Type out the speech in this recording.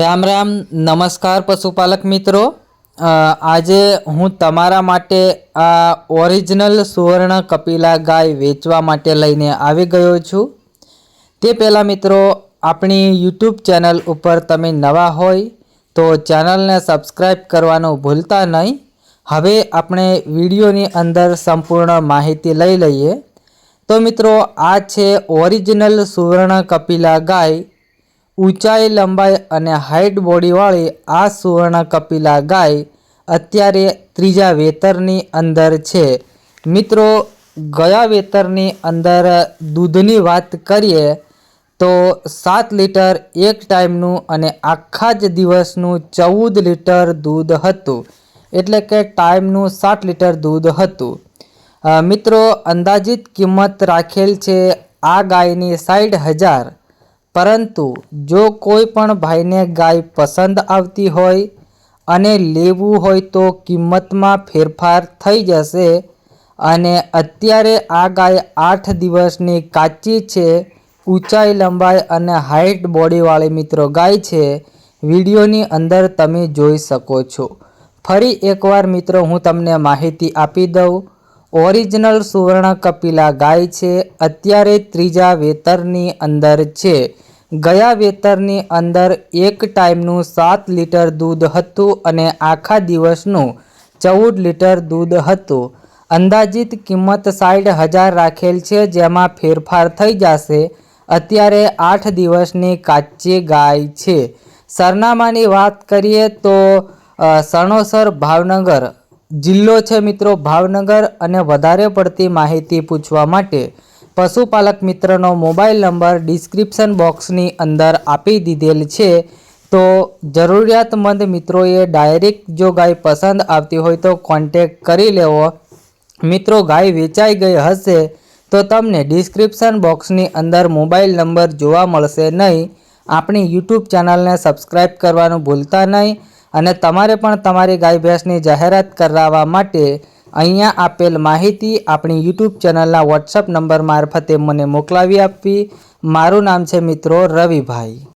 રામ રામ, નમસ્કાર પશુપાલક મિત્રો. આજે હું તમારા માટે આ ઓરિજિનલ સુવર્ણ કપિલા ગાય વેચવા માટે લઈને આવી ગયો છું. તે પહેલાં મિત્રો, આપણી યુટ્યુબ ચેનલ ઉપર તમે નવા હોય તો ચેનલને સબસ્ક્રાઈબ કરવાનું ભૂલતા નહીં. હવે આપણે વિડીયોની અંદર સંપૂર્ણ માહિતી લઈ લઈએ. તો મિત્રો, આ છે ઓરિજિનલ સુવર્ણ કપિલા ગાય ઊંચાઈ લંબાઈ અને હાઇટ બોડીવાળી આ સુવર્ણ કપિલા ગાય અત્યારે ત્રીજા વેતરની અંદર છે. મિત્રો, ગયા વેતરની અંદર દૂધની વાત કરીએ તો સાત લીટર એક ટાઈમનું અને આખા જ દિવસનું ચૌદ લીટર દૂધ હતું. એટલે કે ટાઈમનું સાત લીટર દૂધ હતું. મિત્રો, અંદાજિત કિંમત રાખેલ છે આ ગાયની સાઠ હજાર. પરંતુ જો કોઈ પણ ભાઈને ગાય પસંદ આવતી હોય અને લેવું હોય તો કિંમતમાં ફેરફાર થઈ જશે અને અત્યારે આ ગાય આઠ દિવસની કાચી છે, ઊંચાઈ લંબાઈ અને હાઇટ બોડીવાળી મિત્રો ગાય છે, વિડીયોની અંદર તમે જોઈ શકો છો. ફરી એકવાર મિત્રો હું તમને માહિતી આપી દઉં. ઓરિજિનલ સુવર્ણ કપિલા ગાય છે, અત્યારે ત્રીજા વેતરની અંદર છે. ગયા વેતરની અંદર એક ટાઈમનું સાત લીટર દૂધ હતું અને આખા દિવસનું ચૌદ લીટર દૂધ હતું. અંદાજિત કિંમત સાઠ હજાર રાખેલ છે, જેમાં ફેરફાર થઈ જશે. અત્યારે આઠ દિવસની કાચી ગાય છે. સરનામાની વાત કરીએ તો સણોસર ભાવનગર જિલ્લો છે મિત્રો ભાવનગર અને વધારે પડતી માહિતી પૂછવા માટે. પશુપાલક મિત્રનો મોબાઈલ નંબર ડિસ્ક્રિપ્શન બોક્સની અંદર આપી દીધેલ છે. તો જરૂરિયાતમંદ મિત્રોએ ડાયરેક્ટ જો ગાય પસંદ આવતી હોય તો કોન્ટેક કરી લેવો. મિત્રો, ગાય વેચાઈ ગઈ હશે તો તમને ડિસ્ક્રિપ્શન બોક્સની અંદર મોબાઈલ નંબર જોવા મળશે નહીં. આપણી યુટ્યુબ ચેનલને સબસ્ક્રાઈબ કરવાનું ભૂલતા નહીં અને તમારે પણ તમારી ગાય ભેંસની જાહેરાત કરાવવા માટે અહીંયા આપેલ માહિતી આપણી યુટ્યુબ ચેનલના વોટ્સઅપ નંબર મારફતે મને મોકલાવી આપવી. મારું નામ છે મિત્રો રવિભાઈ.